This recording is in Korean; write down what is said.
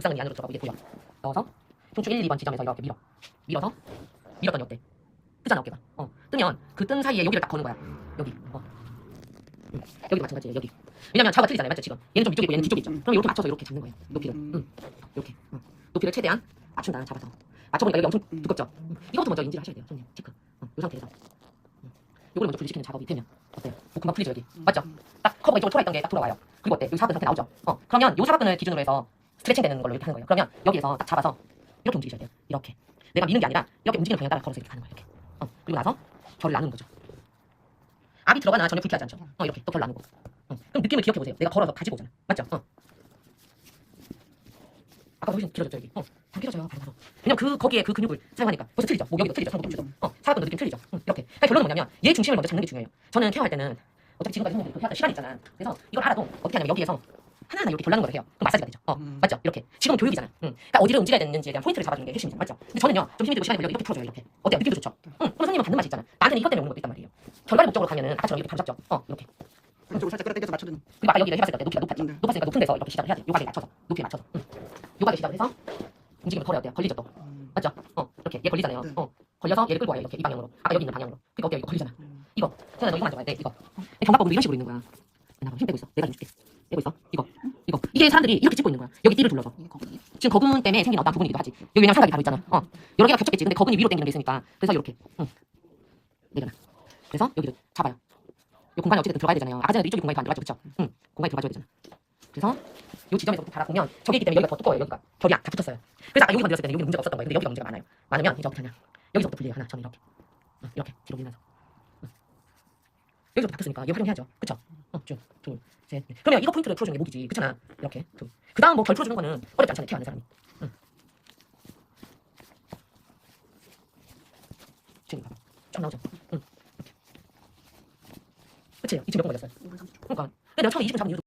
극상은 이 안으로 들어가고 이게 보여. 넣어서 중추 1, 2번 지점에서 이렇게 밀어. 밀어서 밀었더니 어때? 뜨잖아 어깨가. 어. 뜨면 그 뜬 사이에 여기를 딱 거는 거야. 여기. 어. 응. 여기도 마찬가지예요. 여기. 왜냐면 좌우가 틀리잖아요. 맞죠 지금? 얘는 좀 이쪽에 있고 얘는 뒤쪽에 있죠. 그럼 이렇게 맞춰서 이렇게 잡는 거예요. 높이를. 응. 이렇게. 응. 높이를 최대한 맞춘다. 잡아서. 맞춰보니까 여기 엄청 두껍죠. 응. 이것부터 먼저 인지를 하셔야 돼요. 손님 체크. 응. 이 상태에서. 응. 요걸 먼저 분리시키는 작업이 되면 어때요? 뭐 금방 풀리죠 여기. 맞죠? 딱 커버가 이쪽으로 돌아있던 게 딱 돌아와요. 그리고 어때? 여기 사각근 상태 나오죠? 어. 그러면 요 사각근을 기준으로 해서 스트레칭 되는 걸로 이렇게 하는 거예요. 그러면 여기에서 딱 잡아서 이렇게 움직이셔야 돼요. 이렇게. 내가 미는 게 아니라 이렇게 움직이는 방향 따라 걸어서 이렇게 가는 거예요. 이렇게. 어. 그리고 나서 결을 나누는 거죠. 압이 들어가나 전혀 불쾌하지 않죠. 어, 이렇게 또 결 나누고. 어. 그럼 느낌을 기억해 보세요. 내가 걸어서 가지고 오잖아. 맞죠? 어. 아까 훨씬 길어졌죠 여기. 어. 다 길어져요 바로 바로. 왜냐면 그 거기에 그 근육을 사용하니까 벌써 틀리죠. 뭐 여기도 틀리죠. 상복도 틀리죠. 어. 사각근도 느낌 틀리죠. 응, 이렇게. 그러니까 결론은 뭐냐면 얘 중심을 먼저 잡는 게 중요해요. 저는 케어할 때는 어차피 지금까지 그 해야 될 시간이 있잖아. 그래서 이걸 알아도 어떻게 하냐면 여기에서 하나하나 이렇게 결라는 걸 해요. 그럼 마사지가 되죠. 어, 음. 맞죠? 이렇게. 지금은 교육이잖아. 응. 그러니까 어디를 움직여야 되는지에 대한 포인트를 잡아주는 게 핵심이죠. 맞죠? 근데 저는요, 좀 힘이 들고 시간이 걸려 이렇게 풀어줘요. 이렇게. 어때요? 느낌도 좋죠? 응. 그럼 선생님은 받는 맛이 있잖아. 나한테는 이것 때문에 오는 것도 있단 말이에요. 결과를 목적으로 가면은 아까처럼 이렇게 바로 잡죠. 어, 이렇게. 한쪽으로 살짝 끌어당겨서 맞춰주는. 그리고 아까 여기를 해봤을 때 높이가 높았죠. 네. 높았으니까 높은 데서 이렇게 시작을 해야 돼. 요각에 맞춰서. 높이에 맞춰서. 응. 요각에 시작을 해서 움직이면 걸어야 돼요. 걸리죠 또. 음. 맞죠? 어, 이렇게. 얘 걸리잖아요. 네. 어. 걸려서 얘를 끌고 와요. 이렇게 이 방향으로. 아까 여기 있는 방향으로. 그니까 어때요? 이거 걸리잖아. 음. 이거. 저는 너 이거 만져봐야 돼. 이거. 견갑법으로 이런 식으로 있는 거야. 나봐. 힘 빼고 있어. 내가 좀 줄게. 빼고 있어. 이거. 이게 사람들이 이렇게 찍고 있는 거야. 여기 띠를 둘러서. 지금 거분 때문에 생긴 어떤 부분이기도 하지. 여기 왜냐면 삼각이 바로 있잖아. 어. 여러 개가 겹쳤겠지. 근데 거분이 위로 당기는 게 있으니까. 그래서 이렇게. 응. 내려놔. 그래서 여기를 잡아요. 이 공간에 어쨌든 들어가야 되잖아요. 아까 전에도 이쪽에 공간이 안 들어가죠. 그쵸? 응. 공간이 들어가줘야 되잖아. 그래서 이 지점에서부터 달아보면 저기 있기 때문에 여기가 더 두꺼워요. 여기가. 결이 다 붙었어요. 그래서 아까 여기 건드렸을 때는 여기는 문제가 없었던 거예요. 근데 여기가 문제가 많아요. 많으면 이제 어떻게 하냐. 여기서부터 분리해요. 하나, 저는 이렇게. 응. 이렇게 뒤로 밀면서. 응. 여기서부터 바뀌었으니까 이거 활용해야죠. 그쵸? 어, 쭉, 둘, 셋. 넷. 그러면 이거 포인트를 풀어주는 게 목이지. 그렇잖아. 이렇게. 둘. 그 다음 뭐 결 풀어주는 거는 어렵지 않잖아요. 케어하는 사람이. 응. 지금 봐봐. 쫙 나오죠? 응. 그치? 이쯤 몇분 걸렸어요? 이분 30초. 그러니까. 근데 내가 처음에 20분 잡은 이유도